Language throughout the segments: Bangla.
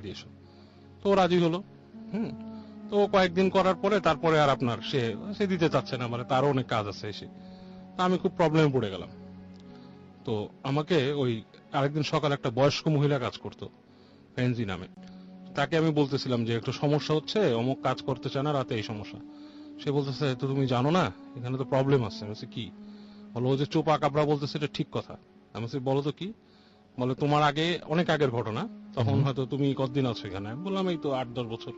দিয়ে এসো তো রাজি হলো। হুম। তো কয়েকদিন করার পরে তারপরে আর আপনার সে সে দিতে চাচ্ছে না মানে তারও অনেক কাজ আছে এসে। আমি খুব প্রবলেমে পড়ে গেলাম। তো আমাকে ওই আরেকদিন সকালে একটা বয়স্ক মহিলা কাজ করতো ফেন্সি নামে। তাকে আমি বলতেছিলাম যে, একটু সমস্যা হচ্ছে, অমুক কাজ করতে চায় না, রাতে এই সমস্যা। সে বলতেছে তো তুমি জানো না, এখানে তো প্রবলেম আছে। আমি কি? বলো ও যে চোপা কাপড়া বলতেছে, এটা ঠিক কথা। আমি বলো তো কি? বলে, তোমার আগে, অনেক আগের ঘটনা। তখন হয়তো তুমি কতদিন আছো এখানে? বললাম, এই তো আট, দশ বছর।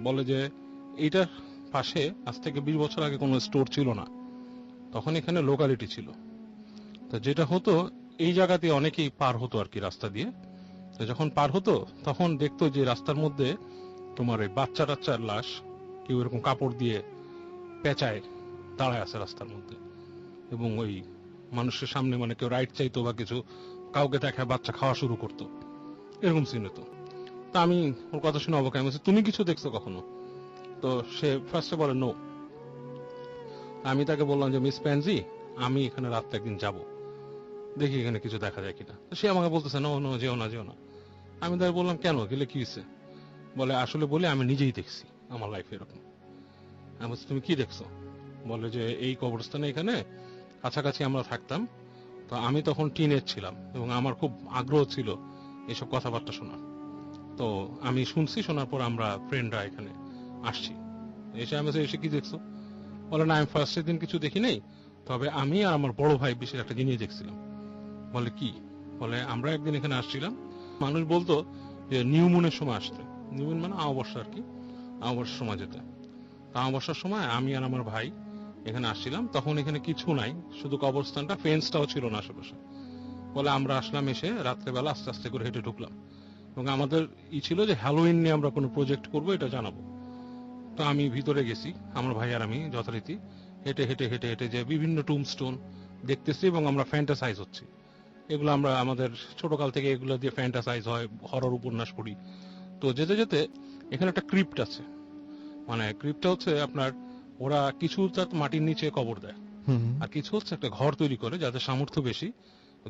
বলে যে, এইটার পাশে আজ থেকে বিশ বছর আগে কোনো স্টোর ছিল না। তখন এখানে লোকালিটি ছিল। তো যেটা হতো, এই জায়গাতে অনেকেই পার হতো আর কি রাস্তা দিয়ে। তো যখন পার হতো, তখন দেখতো যে রাস্তার মধ্যে তোমার এই বাচ্চা টাচ্চার লাশ কেউ এরকম কাপড় দিয়ে পেঁচায় দাঁড়ায় আছে রাস্তার মধ্যে। এবং ওই মানুষের সামনে মানে কেউ রাইট চাইতো বা কিছু কাউকে দেখায় বাচ্চা খাওয়া শুরু করতো। এরকম সিন হতো। তা আমি ওর কথা শুনে অবাক আমি বলছি, তুমি কিছু দেখছ কখনো? তো সে ফার্স্টে বলে নো আমি তাকে বললাম যে মিস প্যানজি আমি এখানে রাতটা একদিন যাব। দেখি এখানে কিছু দেখা যায় কিনা। সে আমাকে বলতেছে নো নো যেও না যেও না। আমি তাকে বললাম কেন? গেলে কি হয়েছে? বলে আসলে বলে আমি নিজেই দেখছি আমার লাইফে এরকম। আমি বলছি, তুমি কি দেখছ? বলে যে এই কবরস্থানে এখানে কাছাকাছি আমরা থাকতাম তো আমি তখন টিনেজ ছিলাম এবং আমার খুব আগ্রহ ছিল এসব কথাবার্তা শোনার। তো আমি শুনছি, শোনার পর আমরা ফ্রেন্ডরা এখানে আসছি। এসে আমি এসে কি দেখছ? বলে, না, আমি ফার্স্টের দিন কিছু দেখি নাই, তবে আমি আর আমার বড় ভাই বিশেষ একটা জিনিস দেখছিলাম। বলে, কি? বলে, আমরা একদিন এখানে আসছিলাম। মানুষ বলতো যে, নিউ মুনের সময় আসতে। নিউমুন মানে অমাবস্যা আর কি, অমাবস্যার সময় যেতে। তা অমাবস্যার সময় আমি আর আমার ভাই এখানে আসছিলাম, তখন এখানে কিছু নাই, শুধু কবরস্থানটা ফেন্সটাও ছিল না আশেপাশে। বলে আমরা আসলাম এসে রাত্রেবেলা আস্তে আস্তে করে হেঁটে ঢুকলাম। এবং আমাদের ই ছিল যে হ্যালোইন নিয়ে আমরা কোনো প্রজেক্ট করব, এটা জানাব। তো আমি ভিতরে গেছি, আমার ভাই আর আমি যথারীতি, হেঁটে হেঁটে হেঁটে হেঁটে যে বিভিন্ন টুমস্টোন দেখতেছি এবং আমরা ফ্যান্টাসাইজ হচ্ছি। এগুলো আমরা আমাদের ছোটকাল থেকে এগুলো দিয়ে ফ্যান্টাসাইজ হয় হরর উপন্যাস পড়ি। তো যেতে যেতে এখানে একটা ক্রিপ্ট আছে। মানে ক্রিপ্টটা হচ্ছে আপনার ওরা কিছু তার মাটির নিচে কবর দেয়। আর কিছু হচ্ছে একটা ঘর তৈরি করে যাদের সামর্থ্য বেশি।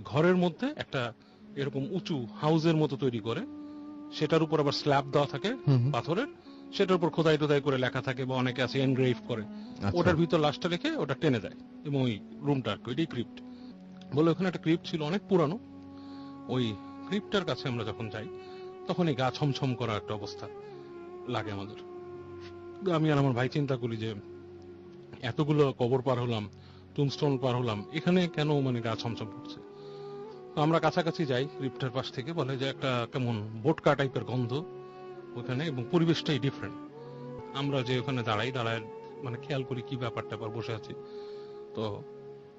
ঘরের মধ্যে একটা এরকম উঁচু হাউসের মতো তৈরি করে। সেটার উপর আবার স্ল্যাব দেওয়া থাকে। পাথরের। সেটার উপর খোদাই টোদাই করে লেখা থাকে বা অনেকে আছে এনগ্রেভ করে। আচ্ছা। ওটার ভিতর লাশটা রেখে ওটা টেনে দেয় এবং ওই রুমটা আর কি ক্রিপ্ট বলে ওখানে একটা ক্রিপ্ট ছিল অনেক পুরানো। ওই ক্রিপ্টার কাছে আমরা যখন যাই তখন এই গা ছমছম করা একটা অবস্থা লাগে আমাদের। আমি আর আমার ভাই চিন্তা করি যে এতগুলো কবর পার হলাম টুমস্টোন পার হলাম, এখানে কেন মানে গা ছমছম করছে? তো আমরা কাছাকাছি যাই ক্রিপ্টার পাশ থেকে বলে যে একটা কেমন বোটকা টাইপের গন্ধ ওখানে এবং পরিবেশটাই ডিফারেন্ট আমরা যে ওখানে দাঁড়াই, দাঁড়ায় মানে খেয়াল করি কি ব্যাপার ট্যাপার বসে আছি। তো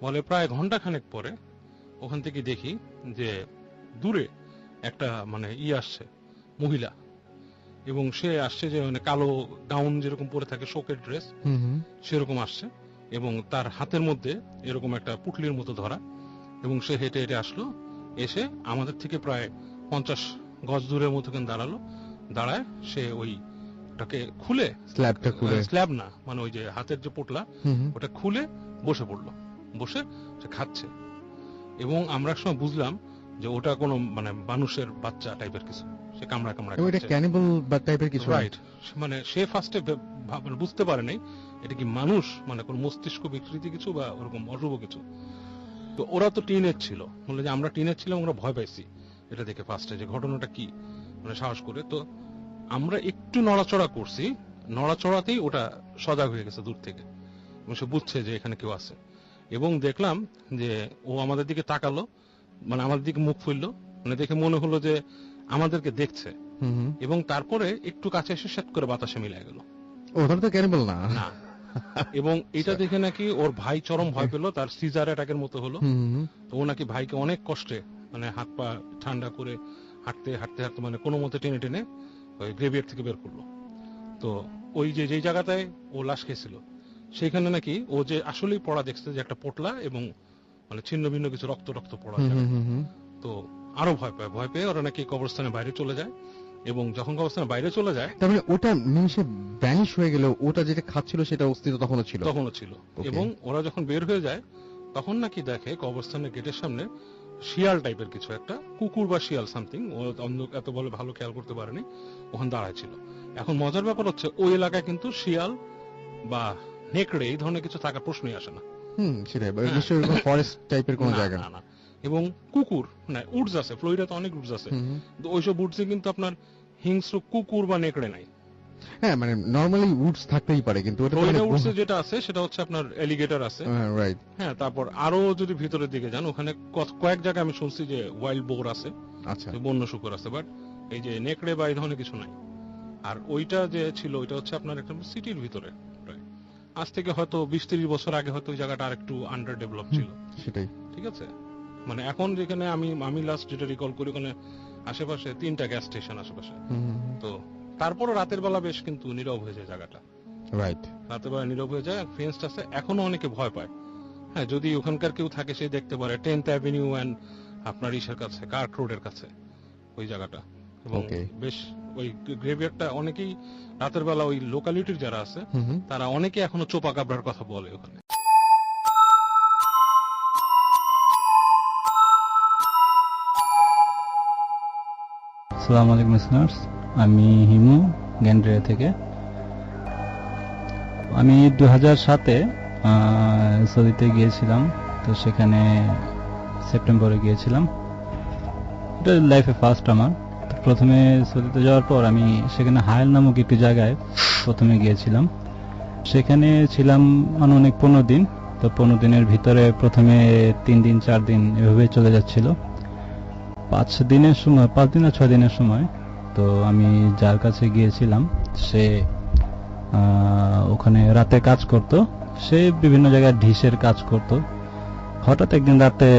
বলে প্রায় ঘণ্টা খানেক পরে ওখান থেকে দেখি যে দূরে একটা মানে ই আসছে, মহিলা। এবং সে আসছে যে মানে কালো গাউন যেরকম পরে থাকে শোকের ড্রেস। সেরকম আসছে। এবং তার হাতের মধ্যে এরকম একটা পুটলির মতো ধরা। এবং সে হেঁটে হেঁটে আসলো এসে আমাদের থেকে প্রায় পঞ্চাশ গজ দূরের মতো দাঁড়াল। দাঁড়ায় সে ওই ওটাকে খুলে স্ল্যাবটা খুলে। স্ল্যাব না মানে ওই যে হাতের যে পোটলা। ওটা খুলে বসে পড়ল। বসে সে খাচ্ছে। এবং আমরা এক সময় বুঝলাম যে ওটা কোনো মানে মানুষের বাচ্চা টাইপের কিছু সে কামড়া কামড়া এটা। ক্যানিবল বা টাইপের কিছু রাইট মানে সে ফার্স্টে বুঝতে পারে নাই এটা কি মানুষ মানে কোন মস্তিষ্ক বিকৃতি কিছু বা ওরকম অশুভ কিছু। তো ওরা তো টিনের ছিল। বলে যে আমরা টিনের ছিলাম আমরা ভয় পাইছি এটা দেখে ফার্স্টে যে ঘটনাটা কি। মানে সাহস করে। তো আমরা একটু নড়াচড়া করছি নড়াচড়াতেই ওটা সজাগ হয়ে গেছে দূর থেকে। এবং সে বুঝছে যে এখানে কেউ আছে। এবং দেখলাম যে ও আমাদের দিকে তাকালো মানে আমাদের দিকে মুখ ফুললো। মানে দেখে মনে হলো যে আমাদেরকে দেখছে। এবং তারপরে একটু কাছে এসে সেট করে বাতাসে মিলে গেল। ও তাহলে তো ক্যানিবল না। এবং এটা দেখে নাকি ওর ভাই চরম ভয় পেল তার সিজার অ্যাটাকের মতো হলো। তো ও নাকি ভাইকে অনেক কষ্টে মানে হাত পা ঠান্ডা করে হাঁটতে হাঁটতে হাঁটতে মানে কোনো মতে টেনে টেনে ওই গ্রেভিয়ার থেকে বের করল। তো ওই যে যেই জায়গাটায় ও লাশ খেয়েছিল সেখানে নাকি ও যে আসলেই পড়া দেখছে যে একটা পোটলা এবং মানে ছিন্ন ভিন্ন কিছু রক্ত রক্ত পড়া আরও ভয় পায়। ভয় পেয়ে ওরা নাকি কবরস্থানের বাইরে চলে যায় এবং যখন কবরস্থানের বাইরে চলে যায় তার মানে ওটা নিমিশে ভ্যানিশ হয়ে গেল ওটা যেটা খাচ্ছিল সেটা অস্তিত্ব তখনও ছিল। তখনও ছিল। এবং ওরা যখন বের হয়ে যায় তখন নাকি দেখে কবরস্থানের গেটের সামনে শিয়াল টাইপের কিছু একটা কুকুর বা শিয়াল সামথিং ও অন্য এত বলে ভালো খেয়াল করতে পারেনি ওখানে দাঁড়ায় ছিল। এখন মজার ব্যাপার হচ্ছে ওই এলাকায় কিন্তু শিয়াল বা নেকড়ে এই ধরনের কিছু থাকার প্রশ্নই আসে না। হুম সেটাই। হ্যাঁ। নিশ্চয়ই ফরেস্ট টাইপের কোনো জায়গা না, না। এবং কুকুর না উডস আছে ফ্লোরিডাতে অনেক উডস আছে। তো ওইসব উডসে কিন্তু আপনার হিংস্র কুকুর বা নেকড়ে নাই। হ্যাঁ মানে নর্মালি উডস থাকতেই পারে কিন্তু ওটা উডসে যেটা আছে সেটা হচ্ছে আপনার এলিগেটর আছে। রাইট হ্যাঁ তারপর আরও যদি ভিতরের দিকে যান ওখানে কয়েক জায়গায় আমি শুনছি যে ওয়াইল্ড বোর আছে। আচ্ছা। বন্য শুকর আছে বাট এই যে নেকড়ে বা এই ধরনের কিছু নাই। আর ওইটা যে ছিল ওইটা হচ্ছে আপনার একটা সিটির ভিতরে আজ থেকে হয়তো বিশ তিরিশ বছর আগে হয়তো ওই জায়গাটা আর একটু আন্ডার ডেভেলপ ছিল। সেটাই। ঠিক আছে? মানে এখন যেখানে আমি আমি লাস্ট যেটা রিকল করি ওখানে আশেপাশে তিনটা গ্যাস স্টেশন আশেপাশে। তো তারপরও রাতের বেলা বেশ কিন্তু নীরব হয়ে যায় জায়গাটা। রাইট রাতের বেলা নীরব হয়ে যায় ফেন্সটা আছে এখনও অনেকে ভয় পায়। হ্যাঁ যদি ওখানকার কেউ থাকে সে দেখতে পারে। টেন্থ অ্যাভিনিউ অ্যান্ড আপনার ইসের কাছে কার্ট রোডের কাছে ওই জায়গাটা। এবং বেশ ওই গ্রেভিয়ারটা অনেকেই রাতের বেলা ওই লোকালিটির যারা আছে তারা অনেকে এখনও চোপা কাবরার কথা বলে ওখানে। আসসালামু আলাইকুম লিসনার্স আমি হিমু গ্যান্ড্রিয়া থেকে। আমি দু হাজার সাতে সৌদিতে গিয়েছিলাম, তো সেখানে সেপ্টেম্বরে গিয়েছিলাম। এটা লাইফে ফার্স্ট আমার। প্রথমে সৌদিতে যাওয়ার পর আমি সেখানে হায়াল নামক একটি জায়গায় প্রথমে গিয়েছিলাম। সেখানে ছিলাম অনেক পনেরো দিন। তো পনেরো দিনের ভিতরে প্রথমে তিন দিন, চার দিন এভাবে চলে যাচ্ছিল। পাঁচ দিনের সময়, পাঁচ দিন না ছয় দিনের সময়, তো আমি যার কাছে গিয়েছিলাম, সে ওখানে রাতে কাজ করত, সে বিভিন্ন জায়গায় ঢিসের কাজ করত। হঠাৎ একদিন রাতে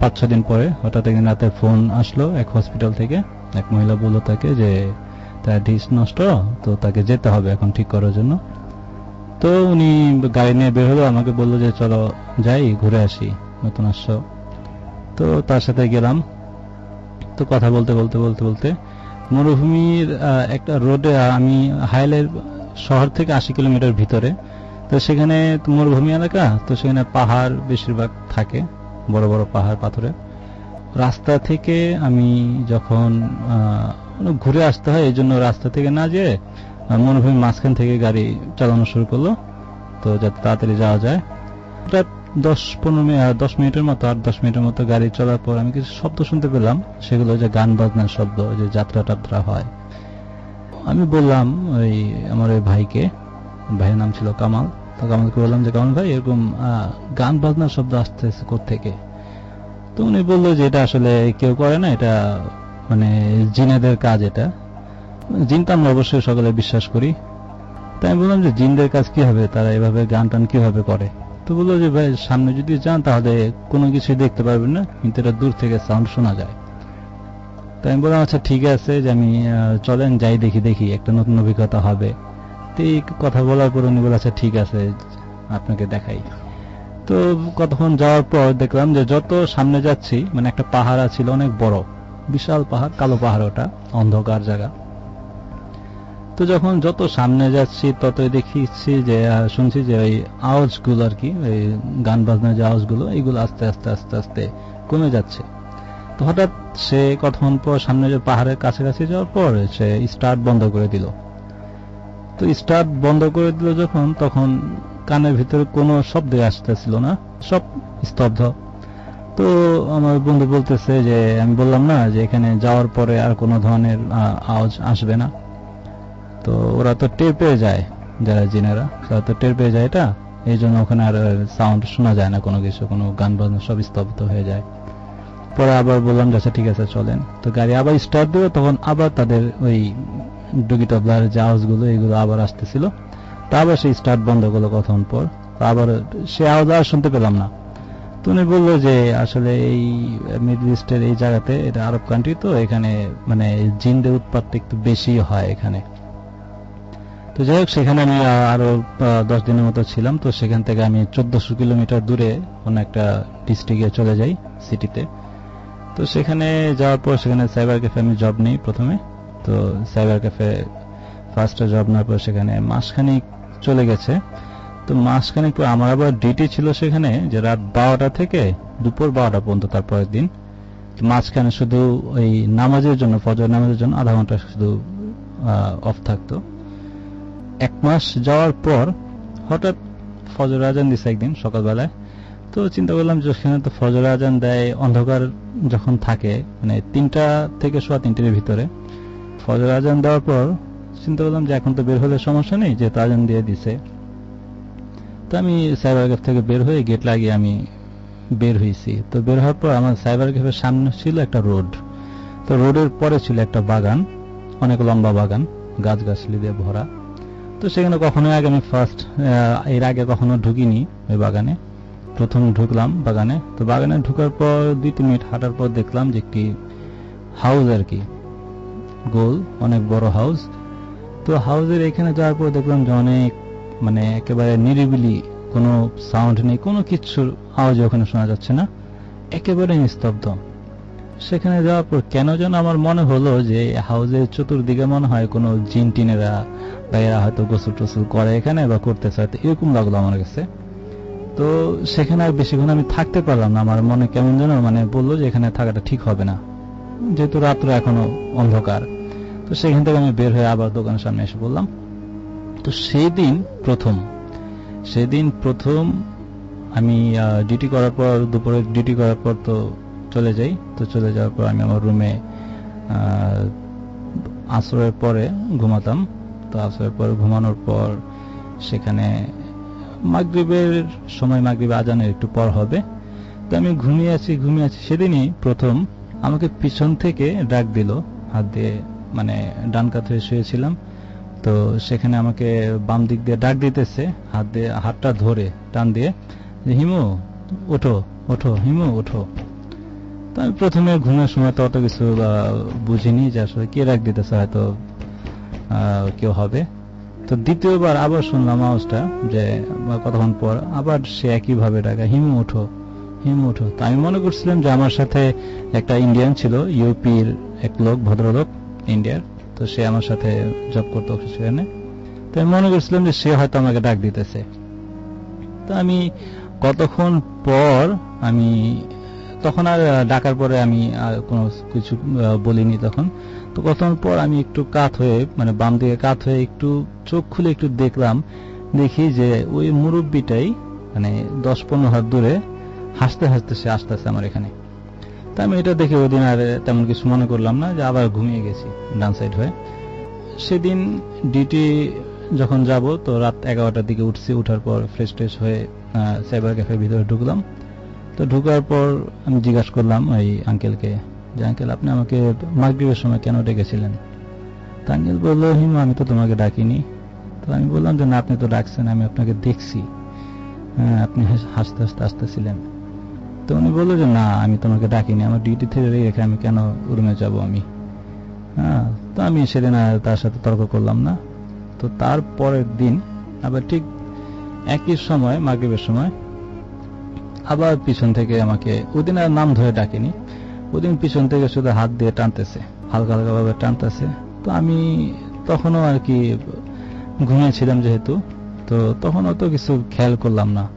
পাঁচ ছ দিন পরে হঠাৎ একদিন রাতে ফোন আসলো এক হসপিটাল থেকে, এক মহিলা বলল তাকে যে, তার ঢিস নষ্ট, তো তাকে যেতে হবে এখন ঠিক করার জন্য। তো উনি গাড়ি নিয়ে বের হলো, আমাকে বলল যে, চলো যাই, ঘুরে আসি, নতুন আসছো। তো তার সাথে গেলাম। তো কথা বলতে বলতে বলতে বলতে মরুভূমির একটা রোডে আমি হাইলের শহর থেকে আশি কিলোমিটার ভিতরে। তো সেখানে মরুভূমি এলাকা, তো সেখানে পাহাড় বেশিরভাগ থাকে, বড় বড় পাহাড় পাথরে রাস্তা থেকে আমি যখন মানে ঘুরে আসতে হয়, এই জন্য রাস্তা থেকে না যেয়ে মরুভূমির মাঝখান থেকে গাড়ি চালানো শুরু করল, তো যাতে তাড়াতাড়ি যাওয়া যায়। দশ পনেরো মিনিট দশ মিনিটের মতো, আট দশ মিনিটের মতো গাড়ি চলার পর আমি কিছু শব্দ শুনতে পেলাম, সেগুলো যে গান বাজনার শব্দ যে যাত্রা টাত্রা হয়। আমি বললাম ওই আমার ওই ভাইকে, ভাইয়ের নাম ছিল কামাল, তো কামালকে বললাম যে, কামাল ভাই, এরকম গান বাজনার শব্দ আসতেছে থেকে তো উনি বলল যে, এটা আসলে কেউ করে না, এটা মানে জিনেদের কাজ এটা। জিন তো আমরা অবশ্যই সকলে বিশ্বাস করি। তাই আমি বললাম যে, জিনদের কাজ কি হবে? তারা এভাবে গান টান কীভাবে করে? তো বলল যে, ভাই, সামনে যদি যান, তাহলে কোনো কিছুই দেখতে পারবেন না, কিন্তু এটা দূর থেকে সাউন্ড শোনা যায়। তো আমি বললাম আচ্ছা ঠিক আছে, যে আমি চলেন, যাই দেখি দেখি, একটা নতুন অভিজ্ঞতা হবে। তো এই কথা বলার পর উনি বলে আচ্ছা ঠিক আছে, আপনাকে দেখাই। তো কতক্ষণ যাওয়ার পর দেখলাম যে, যত সামনে যাচ্ছি মানে একটা পাহাড় ছিল অনেক বড়, বিশাল পাহাড়, কালো পাহাড় ওটা, অন্ধকার জায়গা। তো যখন যত সামনে যাচ্ছি, ততই দেখিচ্ছি যে শুনছি যে ওই আওয়াজগুলো আর কি, ওই গান বাজনার যে আওয়াজগুলো, এইগুলো আস্তে আস্তে আস্তে আস্তে কমে যাচ্ছে। তো হঠাৎ সে কতক্ষণ পর সামনে যে পাহাড়ের কাছাকাছি যাওয়ার পর সে স্টার্ট বন্ধ করে দিল। তো স্টার্ট বন্ধ করে দিল যখন, তখন কানের ভিতরে কোনো শব্দ আসতেছিল না, সব স্তব্ধ। তো আমার বন্ধু বলতেছে যে, আমি বললাম না যে, এখানে যাওয়ার পরে আর কোনো ধরনের আওয়াজ আসবে না। তো ওরা তো টের পেয়ে যায়, যারা জিনেরা। তারা তো টের পেয়ে যায় এটা। এই জন্য ওখানে আর সাউন্ড শোনা যায় না কোনো কিছু, কোনো গান বাজনা সব স্তব্ধ হয়ে যায়। পরে আবার বললাম, যে আচ্ছা ঠিক আছে, চলেন। তো গাড়ি আবার স্টার্ট দিল, তখন আবার তাদের ওই ডুগি তবলার যে আওয়াজগুলো, এগুলো আবার আসতেছিল। তা আবার সেই স্টার্ট বন্ধ করল কতক্ষণ পর। আবার সে আওয়াজ আর শুনতে পেলাম না। তো উনি বলল যে, আসলে এই মিডল ইস্টের এই জায়গাতে এটা আরব কান্ট্রি তো, এখানে মানে জিনদের উৎপাতটা একটু বেশি হয় এখানে। তো যাই হোক সেখানে আমি আহ, আরও দশ দিনের মতো ছিলাম। তো সেখান থেকে আমি চোদ্দশো কিলোমিটার দূরে অন্য একটা ডিস্ট্রিক্টে চলে যাই সিটিতে তো সেখানে যাওয়ার পর সেখানে সাইবার ক্যাফে আমি জব নিই প্রথমে। তো সাইবার ক্যাফে ফার্স্টে জব নেওয়ার পর সেখানে মাসখানিক চলে গেছে। তো মাসখানিক পর আমার আবার ডিউটি ছিল সেখানে যে রাত বারোটা থেকে দুপুর বারোটা পর্যন্ত তারপরের দিন। মাঝখানে শুধু ওই নামাজের জন্য ফজর নামাজের জন্য আধা ঘণ্টা শুধু অফ থাকতো। এক মাস যাওয়ার পর হঠাৎ ফজর আজান দিছে একদিন সকালবেলায়। তো চিন্তা করলাম যে ওখানে তো ফজর আজান দেয়, অন্ধকার যখন থাকে মানে তিনটা থেকে সোয়া তিনটের ভিতরে। ফজর আজান দেওয়ার পর চিন্তা করলাম যে এখন তো বের হলে সমস্যা নেই, যেহেতু আজান দিয়ে দিছে। তো আমি সাইবার ক্যাফ থেকে বের হয়ে গেট লাগিয়ে আমি বের হয়েছি। তো বের হওয়ার পর আমার সাইবার ক্যাফের সামনে ছিল একটা রোড। তো রোডের পরে ছিল একটা বাগান, অনেক লম্বা বাগান গাছগাছলি দিয়ে ভরা। তো সেখানে কখনো আগে আমি ফার্স্ট এর আগে কখনো ঢুকিনি ওই বাগানে। প্রথম ঢুকলাম বাগানে। তো বাগানে ঢুকার পর দুই, তিন মিনিট হাঁটার পর দেখলাম যে একটি হাউস আর কি। গোল, অনেক বড় হাউস তো হাউসের এখানে যাওয়ার পর দেখলাম যে অনেক মানে একেবারে নিরিবিলি কোনো সাউন্ড নেই, কোনো কিছুর আওয়াজ ওখানে শোনা যাচ্ছে না। একেবারে নিস্তব্ধ। সেখানে যাওয়ার পর কেন যেন আমার মনে হলো যে হাউজের চতুর্দিকে মনে হয় কোনো জিন টিনেরা বা এরা হয়তো গোসল টোসল করে এখানে বা করতেছে, হয়তো এরকম লাগল আমার কাছে। তো সেখানে আর বেশিক্ষণ আমি থাকতে পারলাম না। আমার মনে কেমন যেন মানে বলল যে এখানে থাকাটা ঠিক হবে না। যেহেতু রাত্র এখনও অন্ধকার। তো সেখান থেকে আমি বের হয়ে আবার দোকানের সামনে এসে বললাম তো সেই দিন প্রথম, সেদিন প্রথম আমি ডিউটি করার পর, দুপুরে ডিউটি করার পর তো চলে যাই। তো চলে যাওয়ার পর আমি আমার রুমে আসরের পরে ঘুমাতাম। তো আসরের পরে ঘুমানোর পর সেখানে মাগরিবের সময় মাগরিব আজানের একটু পর হবে। তো আমি ঘুমিয়ে আছি ঘুমিয়ে আছি। সেদিনই প্রথম আমাকে পিছন থেকে ডাক দিল। হাত দিয়ে মানে ডান কাত হয়ে শুয়েছিলাম। তো সেখানে আমাকে বাম দিক দিয়ে ডাক দিতেছে। হাত দিয়ে, হাতটা ধরে টান দিয়ে, হিমু, ওঠো ওঠো, হিমু, ওঠো। আমি প্রথমে ঘুমের সময় তো অত কিছু বুঝিনি যে আসলে কে ডাক দিতেছে হয়তো কেউ হবে। তো দ্বিতীয়বার আবার শুনলাম আওয়াজটা যে কতক্ষণ পর আবার সে একইভাবে ডাকা, হিম ওঠো হিম ওঠো। তো আমি মনে করছিলাম যে আমার সাথে একটা ইন্ডিয়ান ছিল, ইউপির এক লোক, ভদ্রলোক ইন্ডিয়ার তো সে আমার সাথে জব করতো সেখানে তো আমি মনে করছিলাম যে সে হয়তো আমাকে ডাক দিতেছে। তো আমি কতক্ষণ পর আমি তখন আর ডাকার পরে আমি আর কোনো কিছু বলিনি তখন। তো কতক্ষণ পর আমি একটু কাত হয়ে মানে বাম দিকে কাত হয়ে একটু চোখ খুলে একটু দেখলাম, দেখি যে ওই মুরব্বিটাই মানে দশ পনেরো হাত দূরে, হাসতে হাসতে সে আসতেছে আমার এখানে। তা আমি এটা দেখে ওই দিন আর তেমন কিছু মনে করলাম না, যে আবার ঘুমিয়ে গেছি ডান সাইড হয়ে। সেদিন ডিউটি যখন যাব, তো রাত এগারোটার দিকে উঠছি, উঠার পর ফ্রেশ ট্রেশ হয়ে সাইবার ক্যাফের ভিতরে ঢুকলাম। তো ঢুকার পর আমি জিজ্ঞাসা করলাম, ওই আঙ্কেলকে যে আঙ্কেল আপনি আমাকে মাগরিবের সময় কেন ডেকেছিলেন? তো আঙ্কেল বলল, হিমা, আমি তো তোমাকে ডাকিনি। তো আমি বললাম যে, না, আপনি তো ডাকছেন, আমি আপনাকে দেখছি। হ্যাঁ আপনি হাস- হাসতে হাসতে আসতেছিলেন তো উনি বলল যে, না, আমি তোমাকে ডাকিনি, আমার ডিউটি থেকে রেখে আমি কেন রুমে যাব আমি? হ্যাঁ তো আমি সেদিন আর তার সাথে তর্ক করলাম না। তো তার পরের দিন, আবার ঠিক একই সময়, মাগরিবের সময় আবার পিছন থেকে আমাকে ওদিন আর নাম ধরে ডাকেনি। ওদিন পিছন থেকে শুধু হাত দিয়ে টানতেছে, হালকা হালকা ভাবে টানতেছে। তো আমি তখনও আর কি ঘুমিয়েছিলাম যেহেতু, তো তখন অত কিছু খেয়াল করলাম না।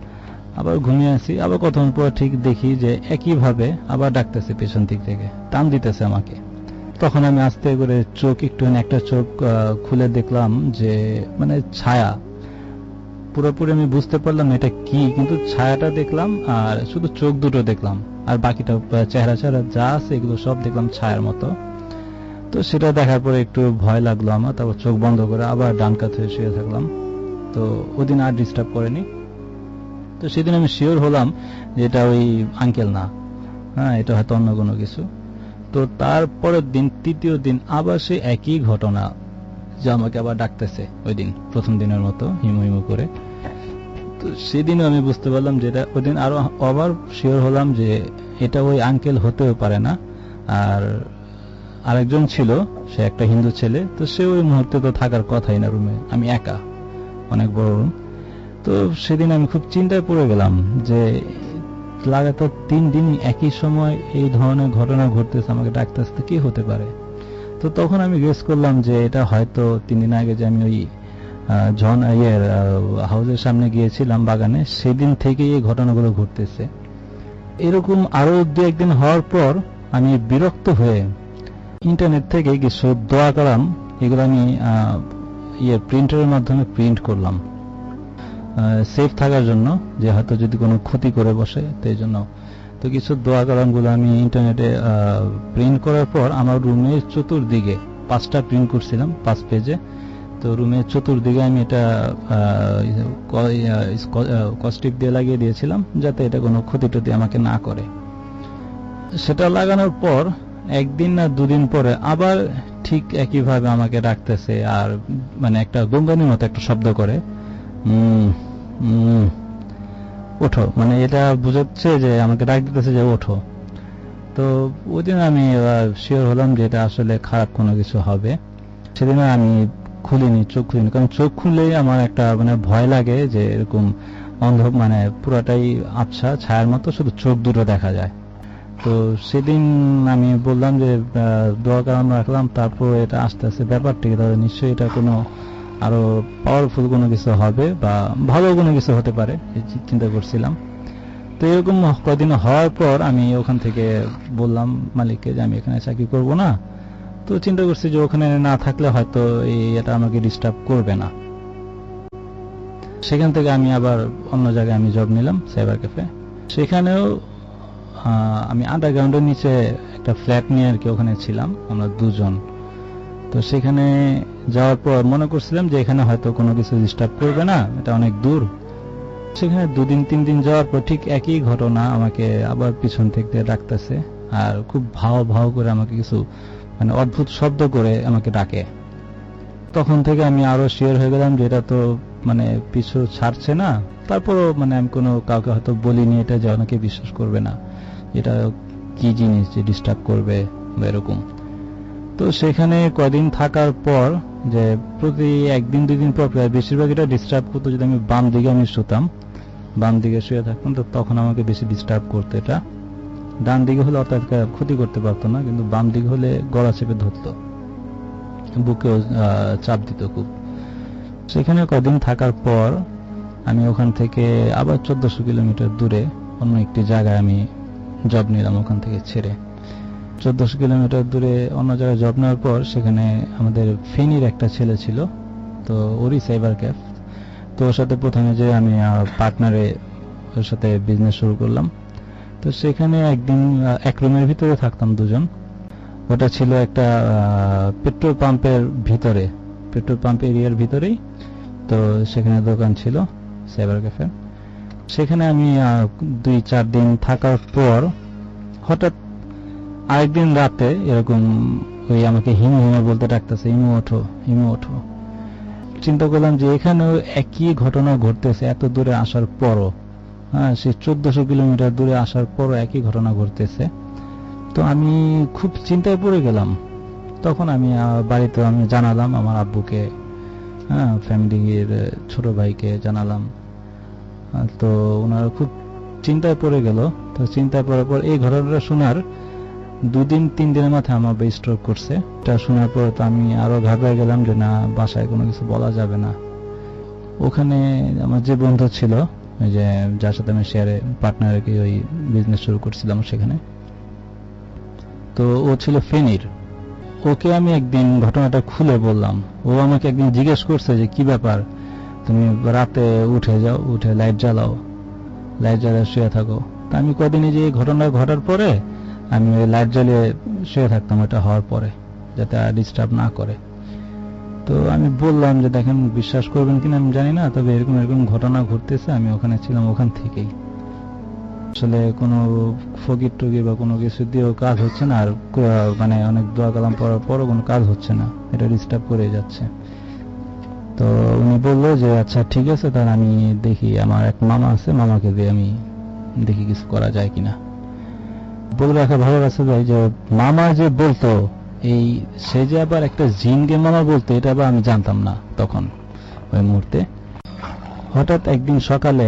আবার ঘুমিয়ে আছি, আবার কতক্ষণ পর ঠিক দেখি যে একই ভাবে আবার ডাকতেছে পেছন দিক থেকে, টান দিতেছে আমাকে। তখন আমি আস্তে করে চোখ একটু একটা চোখ খুলে দেখলাম যে মানে ছায়া পুরোপুরি আমি বুঝতে পারলাম এটা কি, কিন্তু ছায়াটা দেখলাম আর শুধু চোখ দুটো দেখলাম, আর বাকিটা চেহারা চেহারা যা আছে এগুলো সব দেখলাম ছায়ার মতো। তো সেটা দেখার পরে একটু ভয় লাগল আমার, তারপর চোখ বন্ধ করে আবার ডান কাত হয়ে শুয়ে থাকলাম। তো ওদিন আর ডিস্টার্ব করেনি। তো সেদিন আমি শিওর হলাম যে এটা ওই আঙ্কেল না। হ্যাঁ এটা হয়তো অন্য কোনো কিছু। তো তারপরের দিন, তৃতীয় দিন আবার সে একই ঘটনা যে আমাকে আবার ডাকতেছে ওই দিন প্রথম দিনের মতো, হিমু হিমু করে। তো সেদিনও আমি বুঝতে পারলাম যে এটা ওই দিন আরও আবার শিওর হলাম যে এটা ওই আঙ্কেল হতেও পারে না। আর আরেকজন ছিল, সে একটা হিন্দু ছেলে, তো সে ওই মুহূর্তে তো থাকার কথাই না রুমে আমি একা, অনেক বড় রুম তো সেদিন আমি খুব চিন্তায় পড়ে গেলাম যে লাগাতার তিন দিন একই সময় এই ধরনের ঘটনা ঘটতেছে, আমাকে ডাকতে আসতে কি হতে পারে? তো তখন আমি গেস করলাম যে এটা হয়তো তিন দিন আগে যে আমি ওই জন ইয়ের হাউসের সামনে গিয়েছিলাম বাগানে, সেদিন থেকেই এই ঘটনাগুলো ঘটতেছে। এরকম আরও দু একদিন হওয়ার পর আমি বিরক্ত হয়ে ইন্টারনেট থেকে কিছু দোয়া কালাম এগুলো আমি ইয়ে প্রিন্টারের মাধ্যমে প্রিন্ট করলাম। সেফ থাকার জন্য, যে হয়তো যদি কোনো ক্ষতি করে বসে, তো এই জন্য তো কিছু দোয়া কালামগুলো আমি ইন্টারনেটে প্রিন্ট করার পর আমার রুমের চতুর্দিকে পাঁচটা প্রিন্ট করছিলাম পাঁচ পেজে তো রুমের চতুর্দিকে আমি এটা কস্টিপ দিয়ে লাগিয়ে দিয়েছিলাম যাতে এটা কোনো ক্ষতি টতি আমাকে না করে। সেটা লাগানোর পর একদিন না দুদিন পরে আবার ঠিক একইভাবে আমাকে ডাকতেছে আর মানে একটা গঙ্গানির মতো একটা শব্দ করে উম, উম, ওঠো। মানে এটা বুঝাচ্ছে যে, আমাকে ডাক দিতেছে যে, ওঠো। তো ওই দিন আমি শিওর হলাম যে, এটা আসলে খারাপ কোনো কিছু হবে। সেদিন আমি খুলিনি, চোখ খুলিনি। কারণ চোখ খুললেই আমার একটা মানে ভয় লাগে যে, এরকম অন্ধ মানে পুরাটাই আবছা, ছায়ার মতো, শুধু চোখ দুটো দেখা যায়। তো সেদিন আমি বললাম যে দোয়া কারণ রাখলাম, তারপর এটা আস্তে আস্তে ব্যাপারটি তাহলে নিশ্চয়ই এটা কোনো আরও পাওয়ারফুল কোনো কিছু হবে বা ভালো কোনো কিছু হতে পারে চিন্তা করছিলাম। তো এরকম কদিন হওয়ার পর আমি ওখান থেকে বললাম মালিককে যে আমি এখানে চাকরি করব না। তো চিন্তা করছি যে ওখানে না থাকলে হয়তো এটা আমাকে ডিস্টার্ব করবে না। সেখান থেকে আমি আবার অন্য জায়গায় আমি জব নিলাম সাইবার ক্যাফে সেখানেও আমি আন্ডারগ্রাউন্ডের নিচে একটা ফ্ল্যাট নিয়ে আর কি ওখানে ছিলাম, আমরা দুজন। তো সেখানে যাওয়ার পর মনে করছিলাম যে এখানে হয়তো কোনো কিছু ডিস্টার্ব করবে না, এটা অনেক দূর। সেখানে দুদিন তিন দিন যাওয়ার পর ঠিক একই ঘটনা আমাকে আবার পিছন থেকে ডাকতেছে আর খুব ভাও ভাও করে আমাকে কিছু মানে অদ্ভুত শব্দ করে আমাকে ডাকে। তখন থেকে আমি আরও শিওর হয়ে গেলাম যে এটা তো মানে পিছু ছাড়ছে না। তারপরও মানে আমি কোনো কাউকে হয়তো বলিনি, এটা যে অনেকে বিশ্বাস করবে না। এটা কি জিনিস যে ডিস্টার্ব করবে বা এরকম। তো সেখানে কদিন থাকার পর যে প্রতি একদিন দুই দিন পর বেশিরভাগ এটা ডিস্টার্ব করতো যদি আমি বাম দিকে আমি শুতাম। বাম দিকে শুয়ে থাকতাম, তো তখন আমাকে বেশি ডিস্টার্ব করতো এটা। ডান দিকে হলে অর্থাৎ ক্ষতি করতে পারতো না, কিন্তু বাম দিকে হলে গলা চেপে ধরতো। বুকেও চাপ দিত খুব। সেখানে কদিন থাকার পর আমি ওখান থেকে আবার চোদ্দশো কিলোমিটার দূরে অন্য একটি জায়গায় আমি জব নিলাম, ওখান থেকে ছেড়ে। চোদ্দশো কিলোমিটার দূরে অন্য জায়গায় জব নেওয়ার পর সেখানে আমাদের ফেনীর একটা ছেলে ছিল, তো ওরই সাইবার ক্যাফ তো ওর সাথে প্রথমে যে আমি পার্টনারে ওর সাথে বিজনেস শুরু করলাম। তো সেখানে একদিন এক রুমের ভিতরে থাকতাম দুজন। ওটা ছিল একটা পেট্রোল পাম্পের ভিতরে পেট্রোল পাম্প এরিয়ার ভিতরেই। তো সেখানে দোকান ছিল সাইবার ক্যাফে সেখানে আমি দুই চার দিন থাকার পর হঠাৎ আরেকদিন রাতে এরকম ওই আমাকে হিমু হিমু বলতে ডাকতেছে, হিমু, ওঠো হিমু, ওঠো। চিন্তা করলাম যে এখানেও একই ঘটনা ঘটতেছে এত দূরে আসার পরও। হ্যাঁ সে চোদ্দশো কিলোমিটার দূরে আসার পরও একই ঘটনা ঘটতেছে। তো আমি খুব চিন্তায় পড়ে গেলাম। তখন আমি বাড়িতে আমি জানালাম আমার আব্বুকে হ্যাঁ ফ্যামিলির ছোট ভাইকে জানালাম। তো ওনারা খুব চিন্তায় পড়ে গেল। তো চিন্তায় পড়ার পর এই ঘটনাটা শোনার দুদিন, তিন দিনের মাথায় আমার স্ট্রোক করছে। এটা শোনার পর তো আমি আরও ঘাবড়ে গেলাম যে, না, বাসায় কোনো কিছু বলা যাবে না। ওখানে আমার যে বন্ধু ছিল যে যার সাথে আমি শেয়ারে পার্টনার কি ওই বিজনেস শুরু করছিলাম সেখানে। তো ও ছিল ফেনীর। ওকে আমি একদিন ঘটনাটা খুলে বললাম। ও আমাকে একদিন জিজ্ঞেস করছে যে, কি ব্যাপার? তুমি রাতে উঠে যাও, উঠে লাইট জ্বালাও। লাইট জ্বালিয়ে শুয়ে থাকো। তা আমি কদিনই যে ঘটনা ঘটার পরে আমি ওই লাইট জ্বালিয়ে শুয়ে থাকতাম এটা হওয়ার পরে, যাতে আর ডিস্টার্ব না করে। তো আমি বললাম যে, দেখেন, বিশ্বাস করবেন কিনা আমি জানি না, তবে এরকম এরকম ঘটনা ঘটতেছে, আমি ওখানে ছিলাম ওখান থেকেই। আসলে কোনো ফকির টুকির বা কোনো কিছু দিয়েও কাজ হচ্ছে না, আর মানে অনেক দোয়া কালাম পড়ার পরও কোনো কাজ হচ্ছে না, এটা ডিস্টার্ব করে যাচ্ছে। তো উনি বলল যে আচ্ছা ঠিক আছে, তাহলে আমি দেখি, আমার এক মামা আছে, মামাকে দিয়ে আমি দেখি কিছু করা যায় কিনা। বলে রাখা ভালো লাগছে ভাই যে মামা যে বলতো, এই সে যে আবার একটা জিনকে মামা বলতো, এটা আবার আমি জানতাম না তখন, ওই মুহূর্তে। হঠাৎ একদিন সকালে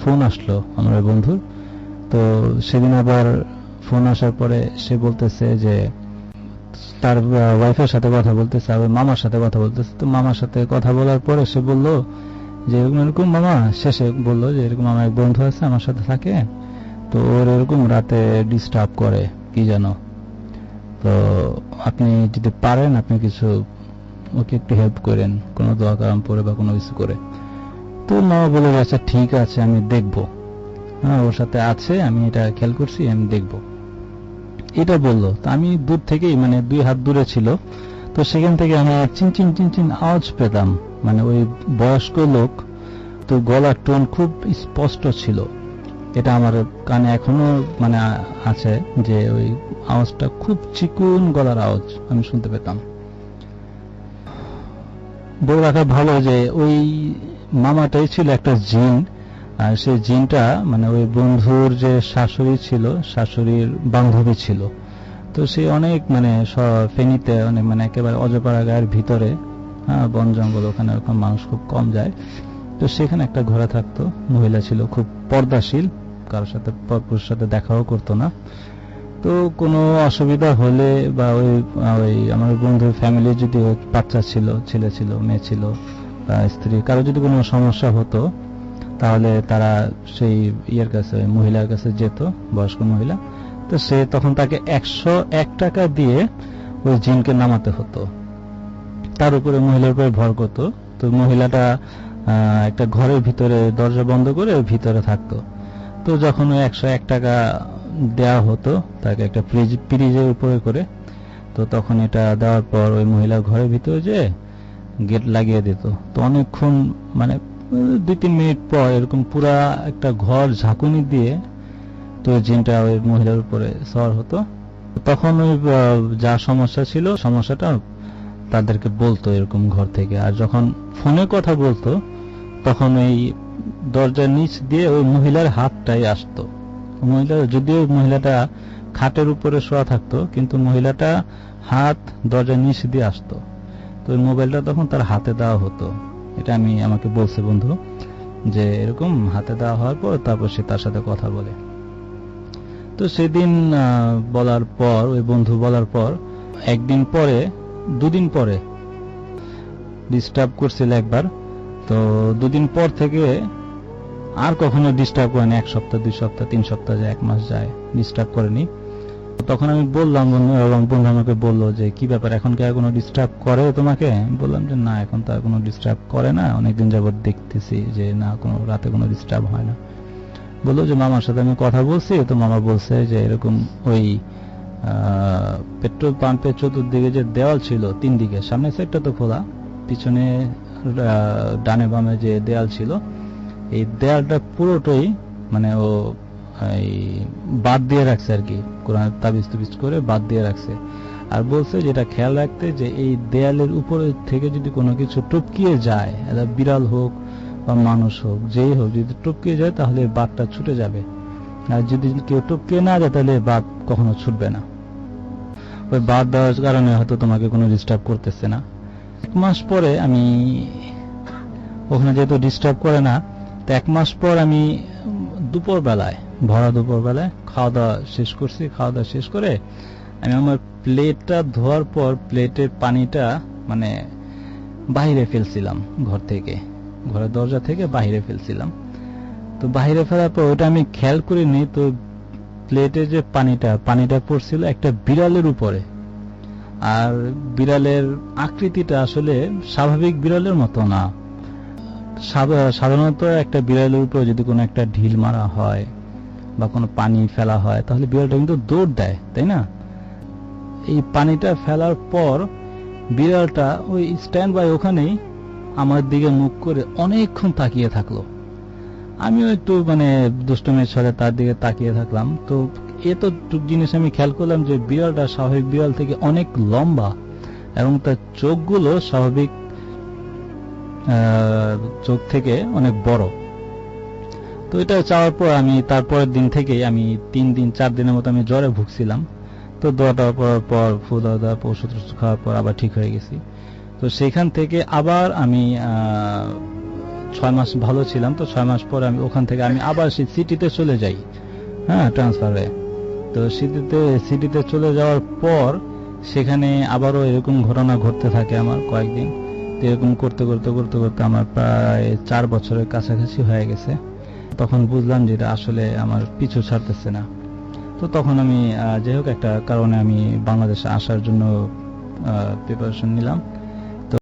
ফোন আসলো আমার বন্ধুর, তো সেদিন আবার ফোন আসার পরে সে বলতেছে যে, তার ওয়াইফের সাথে কথা বলতেছে, আবার মামার সাথে কথা বলতেছে, তো মামার সাথে কথা বলার পরে সে বলল যে, এরকম এরকম মামা? শেষে বলল যে, এরকম আমার এক বন্ধু আছে, আমার সাথে থাকে। তো ওর এরকম রাতে ডিস্টার্ব করে, কি যেন তো আপনি যদি পারেন, আপনি কিছু ওকে একটু হেল্প করেন, কোনো দোয়া কালাম পড়ে বা কোনো কিছু করে। তো মা বলে আচ্ছা ঠিক আছে, আমি দেখব। হ্যাঁ ওর সাথে আছে, আমি এটা খেয়াল করছি, আমি দেখব। এটা বলল। তো আমি দূর থেকেই মানে দুই হাত দূরে ছিল। তো সেখান থেকে আমি চিনচিন চিনচিন আওয়াজ পেতাম। মানে ওই বয়স্ক লোক, তো গলার টোন খুব স্পষ্ট ছিল। এটা আমার কানে এখনও মানে আছে যে ওই আওয়াজটা খুব চিকুন গলার আওয়াজ আমি শুনতে পেতাম। বলে রাখা ভালো যে ওই মামাটাই ছিল একটা জিন, আর সেই জিনটা মানে ওই বন্ধুর যে শাশুড়ি ছিল, শাশুড়ির বান্ধবী ছিল। তো সে অনেক মানে ফেনীতে অনেক মানে একেবারে অজপাড়া গায়ের ভিতরে হ্যাঁ বন জঙ্গল ওখানে ওরকম মানুষ খুব কম যায়। তো সেখানে একটা ঘোড়া থাকতো, মহিলা ছিল, খুব পর্দাশীল। কারোর সাথে পরপুরুষের সাথে দেখাও করতো না। তো কোনো অসুবিধা হলে বা ওই ওই আমার বন্ধুর ফ্যামিলির যদি বাচ্চা ছিল, ছেলে ছিল, মেয়ে ছিল বা স্ত্রী কারও যদি কোনো সমস্যা হতো, তাহলে তারা সেই ইয়ের কাছে মহিলার কাছে যেত, বয়স্ক মহিলা। তো সে তখন তাকে একশো এক টাকা দিয়ে ওই জিনকে নামাতে হতো। তার উপরে মহিলার উপরে ভর করতো। তো মহিলাটা একটা ঘরের ভিতরে দরজা বন্ধ করে ভিতরে থাকতো। তো যখন একশো এক টাকা দেওয়া হতো তাকে একটা ফ্রিজ ফ্রিজের উপরে করে, তো তখন এটা দেওয়ার পর ওই মহিলা ঘরের ভিতরে যে গেট লাগিয়ে দিত। তো অনেকক্ষণ মানে দুই তিন মিনিট পর এরকম পুরা একটা ঘর ঝাঁকুনি দিয়ে তো জিনটা ওই মহিলার উপরে সওয়ার হতো। তখন ওই যা সমস্যা ছিল, সমস্যাটা তাদেরকে বলতো এরকম ঘর থেকে। আর যখন ফোনে কথা বলতো, তখন ওই দরজার নিচ দিয়ে ওই মহিলার হাতটাই আসতো। মহিলা, যদিও মহিলাটা খাটের উপরে শোয়া থাকতো, কিন্তু মহিলাটা হাত দরজার নিচ দিয়ে আসতো। তো ওই মোবাইলটা তখন তার হাতে দেওয়া হতো। এটা আমি আমাকে বলছে, বন্ধু, যে এরকম হাতে দেওয়া হওয়ার পর তারপর সে তার সাথে কথা বলে। তো সেদিন বলার পর, ওই বন্ধু বলার পর, একদিন পরে, দুদিন পরে ডিস্টার্ব করছিল একবার তো দুদিন পর থেকে আর কখনো ডিস্টার্ব করেনি এক সপ্তাহ, দুই সপ্তাহ, তিন সপ্তাহ যায়, এক মাস যায় ডিস্টার্ব করেনি। তখন আমি বললাম বন্ধু আমাকে বলল যে, কি ব্যাপার, এখন কি আর কোনো ডিস্টার্ব করে তোমাকে? বললাম যে, না, এখন তো আর কোনো ডিস্টার্ব করে না, অনেকদিন যাবত দেখতেছি যে, না, কোনো রাতে কোনো ডিস্টার্ব হয় না। বলল যে, মামার সাথে আমি কথা বলছি। তো মামা বলছে যে, এরকম ওই পেট্রোল পাম্পের চতুর্দিকে যে দেওয়াল ছিল তিন দিকে সামনের সাইডটা তো খোলা, পিছনে ডানে বামে যে দেয়াল ছিল, এই দেয়ালটা পুরোটাই মানে ও এই বাদ দিয়ে রাখছে আর কি কোরআন তাবিজ তুবিজ করে বাদ দিয়ে রাখছে। আর বলছে যেটা খেয়াল রাখতে যে এই দেয়ালের উপরে থেকে যদি কোনো কিছু টপকিয়ে যায় বিড়াল হোক বা মানুষ হোক, যেই হোক, যদি টপকিয়ে যায় তাহলে বাদটা ছুটে যাবে। আর যদি কেউ টপকিয়ে না যায় তাহলে বাঘ কখনো ছুটবে না। ওই বাদ দেওয়ার কারণে হয়তো তোমাকে কোনো ডিস্টার্ব করতেছে না। মাস পরে আমি ওখানে যেহেতু ডিস্টার্ব করে না, তো এক মাস পর আমি দুপুর বেলায় ভরা দুপুর বেলায় খাওয়া দাওয়া শেষ করছি খাওয়া দাওয়া শেষ করে আমি আমার প্লেটটা ধোয়ার পর প্লেটের পানিটা মানে বাহিরে ফেলছিলাম ঘর থেকে, ঘরের দরজা থেকে বাইরে ফেলছিলাম। তো বাহিরে ফেলার পর ওটা আমি খেয়াল করিনি, তো প্লেটে যে পানিটা পানিটা পড়ছিল একটা বিড়ালের উপরে। আর বিড়ালের আকৃতিটা আসলে স্বাভাবিক বিড়ালের মতো না। সাধারণত একটা বিড়ালের উপরে যদি কোনো একটা ঢিল মারা হয় বা কোনো পানি ফেলা হয়, তাহলে বিড়ালটা কিন্তু দৌড় দেয়, তাই না? এই পানিটা ফেলার পর বিড়ালটা ওই স্ট্যান্ড বাই ওখানেই আমার দিকে মুখ করে অনেকক্ষণ তাকিয়ে থাকল। আমিও একটু মানে দুষ্টমের ছড়ে তার দিকে তাকিয়ে থাকলাম। তো এ তো টুক জিনিস আমি খেয়াল করলাম যে বিড়ালটা স্বাভাবিক বিড়াল থেকে অনেক লম্বা এবং তার চোখগুলো স্বাভাবিক চোখ থেকে অনেক বড়। তো এটা চাওয়ার পর আমি তারপরের দিন থেকে আমি তিন দিন, চার দিনের মতো আমি জ্বরে ভুগছিলাম। তো দোয়া দেওয়ার পর পর ফু দেওয়া পর, ওষুধ খাওয়ার পর আবার ঠিক হয়ে গেছি। তো সেখান থেকে আবার আমি ছয় মাস ভালো ছিলাম। তো ছয় মাস পরে আমি ওখান থেকে আমি আবার সেই সিটিতে চলে যাই হ্যাঁ ট্রান্সফারে তো সিটিতে সিটিতে চলে যাওয়ার পর সেখানে আবারও এরকম ঘটনা ঘটতে থাকে আমার কয়েকদিন। তো এরকম করতে করতে করতে করতে আমার প্রায় চার বছরের কাছাকাছি হয়ে গেছে। তখন বুঝলাম যে এটা আসলে আমার পিছু ছাড়তেছে না। তো তখন আমি যাই হোক একটা কারণে আমি বাংলাদেশে আসার জন্য প্রিপারেশন নিলাম।